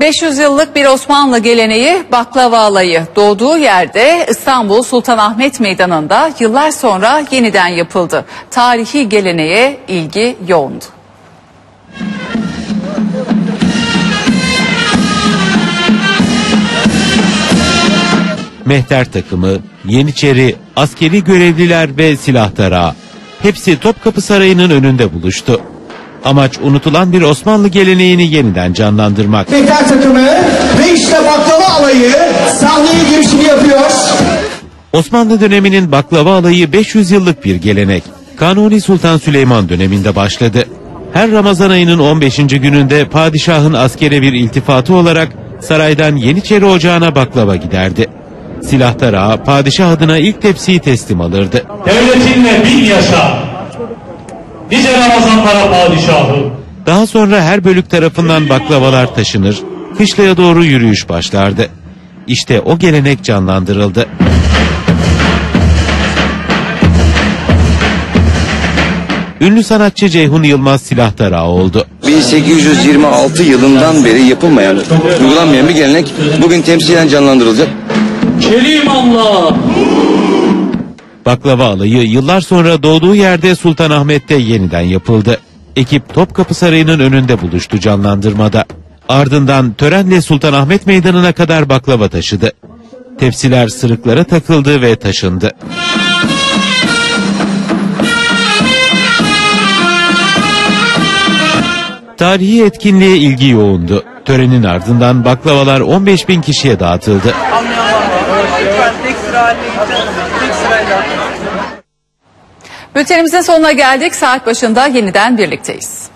500 yıllık bir Osmanlı geleneği baklava alayı doğduğu yerde İstanbul Sultanahmet Meydanı'nda yıllar sonra yeniden yapıldı. Tarihi geleneğe ilgi yoğundu. Mehter takımı, Yeniçeri, askeri görevliler ve silah tarağı. Hepsi Topkapı Sarayı'nın önünde buluştu. Amaç unutulan bir Osmanlı geleneğini yeniden canlandırmak. Mehter takımı ve işte baklava alayı sahneye girişini yapıyor. Osmanlı döneminin baklava alayı 500 yıllık bir gelenek. Kanuni Sultan Süleyman döneminde başladı. Her Ramazan ayının 15. gününde padişahın askere bir iltifatı olarak saraydan Yeniçeri Ocağı'na baklava giderdi. Silah tarağı padişah adına ilk tepsiyi teslim alırdı. Devletinle bin yaşa. Nice Ramazanlara padişahım. Daha sonra her bölük tarafından baklavalar taşınır, kışlaya doğru yürüyüş başlardı. İşte o gelenek canlandırıldı. Ünlü sanatçı Ceyhun Yılmaz silah tarağı oldu. 1826 yılından beri yapılmayan, uygulanmayan bir gelenek bugün temsilen canlandırılacak. Kerim Allah. Baklava alayı yıllar sonra doğduğu yerde Sultanahmet'te yeniden yapıldı. Ekip Topkapı Sarayı'nın önünde buluştu canlandırmada. Ardından törenle Sultanahmet Meydanı'na kadar baklava taşıdı. Tepsiler sırıklara takıldı ve taşındı. Tarihi etkinliğe ilgi yoğundu. Törenin ardından baklavalar 15 bin kişiye dağıtıldı. Bültenimizin sonuna geldik. Saat başında yeniden birlikteyiz.